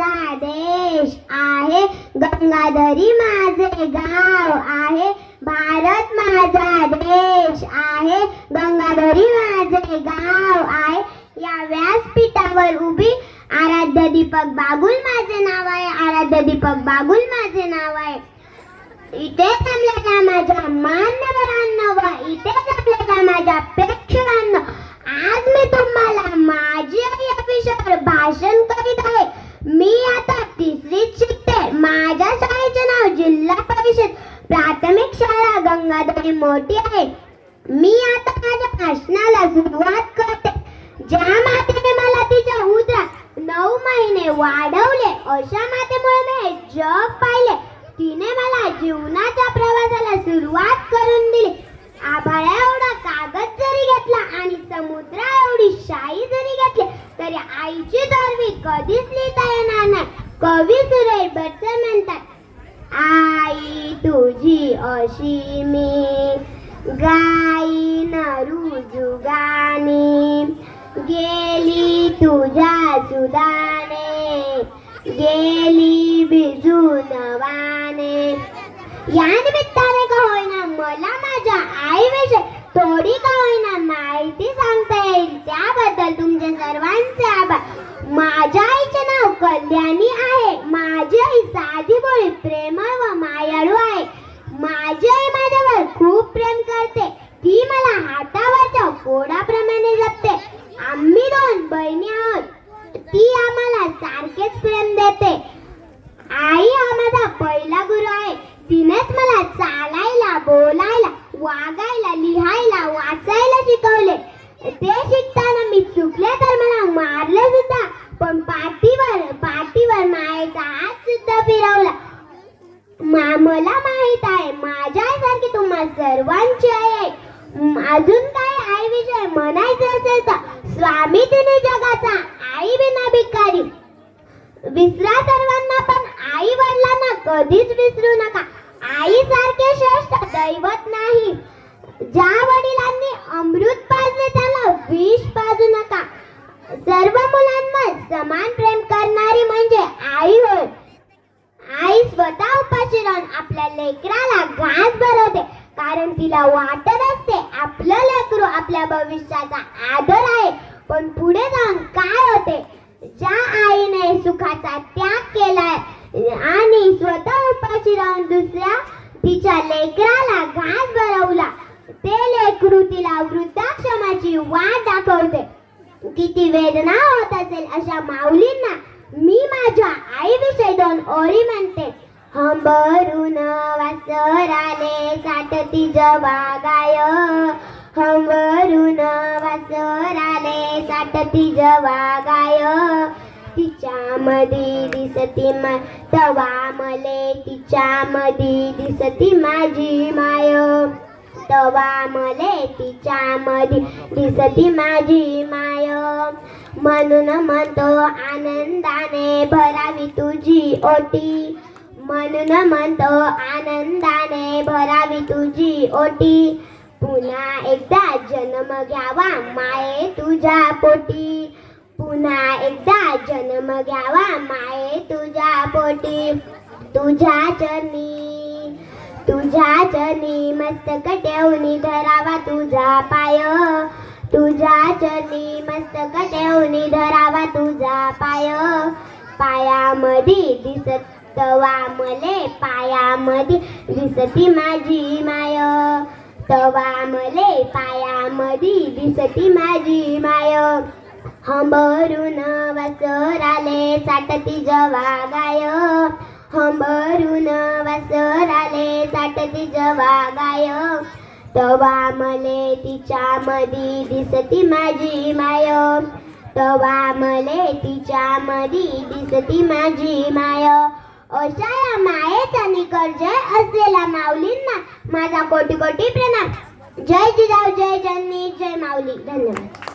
माझा देश आहे. गंगाधरी माझे गाव आहे. भारत माझा देश आहे. गंगाधरी माझे गाव आहे. या व्यासपीठावर उभी आराध्य दीपक बागुल माझे नाव आहे. आराध्य दीपक बागुल माझे नाव आहे. इथे जमलेल्या माझ्या मान्यवरांना व इथे जमलेल्या माझ्या प्रेक्षकांना आज मी तुम्हाला माझी आई या विषयावर भाषण करीत आहे मी आता तिसरीत शिकते माझ्या शाळेचे नाव जिल्हा परिषद प्राथमिक शाळा गंगाधरी मोठी आहे. मी आता माझ्या भाषणाला सुरुवात करते. ज्या मातेने मला तिच्या उद्या नऊ महिने वाढवले अशा मातेमुळे मी हे जग पाहिले. तिने मला जीवनाच्या प्रवासाला सुरुवात करून दिली. आभाळा एवढा कागद जरी घेतला आणि समुद्रा एवढी शाई जरी घेतली तरी आईची दरवी कधीच लिहिता येणार नाही. कवी सुरेश बटसे म्हणतात आई तुझी अशी मी. गाईन रुजुगानी गेली तुझ्या सुदाने. गेली बिजून वाने या निमित्ताने का होईना मला माझ्या आईविषयी थोडी का होईना माहिती सांगता येईल? त्याबद्दल तुमचे सर्वांचे आभार. माझ्या आईचे कल्याणी आहे. माझी आई साधी बोळी प्रेमळ व मायाळू आहे. माझी आई माझ्यावर खूप प्रेम करते. ती मला हातावरच्या कोडाप्रमाणे जपते. आम्ही दोन बहिणी आहोत. ती आम्हाला सारखेच प्रेम देते. आई हा माझा पहिला गुरु आहे. तिनेच मला चालायला बोलायला वागायला लिहायला वाचायला शिकवले. ते शिकताना मी चुकले तर मला मारले सुद्धा. पण पाठीवर पाठीवर मायेचा हात सुद्धा फिरवला. मा- मला माहीत आहे माझ्या आईसारखी तुम्हा सर्वांची आई आहे. अजून काय आई विषय म्हणायचं असेल तर स्वामी तिने जगाचा आई विना भिकारी. विसरा सर्वांना पण आई वडिलांना कधीच विसरू नका. आई सारखे श्रेष्ठ दैवत नाही ज्या वडिलांनी अमृत पाजले त्याला विष पाजू नका सर्व मुलांवर समान प्रेम करणारी म्हणजे आई होय आई स्वतः उपाशी राहून आपल्या लेकराला घास भरवते. कारण तिला वाटत असते आपलं लेकरू आपल्या भविष्याचा आदर आहे. पण पुढे जाऊन काय होते? ज्या आईने सुखाचा त्याग केलाय आणि स्वतः उपाशी राहून दुसऱ्या तिच्या लेकराला घास भरवला ते लेकरू तिला वृद्धाश्रमाची वाट दाखवते. किती वेदना होत असेल अशा माऊलींना मी माझ्या आईविषयी दोन ओळी म्हणते. हंबरून वासराले साठती जवागाय हंबरून वासराले साठती जवागाय तिच्या मधी दिसती म तवा मले तिच्या मधी दिसती माझी माय. तवा मले तिच्या मधी दिसती माझी माय. म्हणून म्हणतो आनंदाने भरावी तुझी ओटी. म्हणून म्हणतो आनंदाने भरावी तुझी ओटी. पुन्हा एकदा जन्म घ्यावा माये तुझ्या पोटी. पुन्हा एकदा जन्म घ्यावा माये तुझ्या पोटी. तुझ्या चरणी तुझ्या चरणी मस्तक ठेवणी धरावा तुझा पाय. तुझ्या चरणी मस्तक ठेवणी धरावा तुझा पाय. पायामध्ये दिसत तवा मले पायामध्ये दिसती माझी माय. तवा मले पायामध्ये दिसती माझी माय. हंबरून वासराले साठती जवा गाय. हंबरून वासराले साठती जवा गाय. तवा मले तिच्या मधी दिसती माझी माय. तवा मले तिच्या मधी दिसती माझी माय. अशा या मायेत आणि जय असलेल्या माऊलींना माझा कोटी कोटी प्रणाम. जय जिजाऊ जय जननी जय माऊली. धन्यवाद.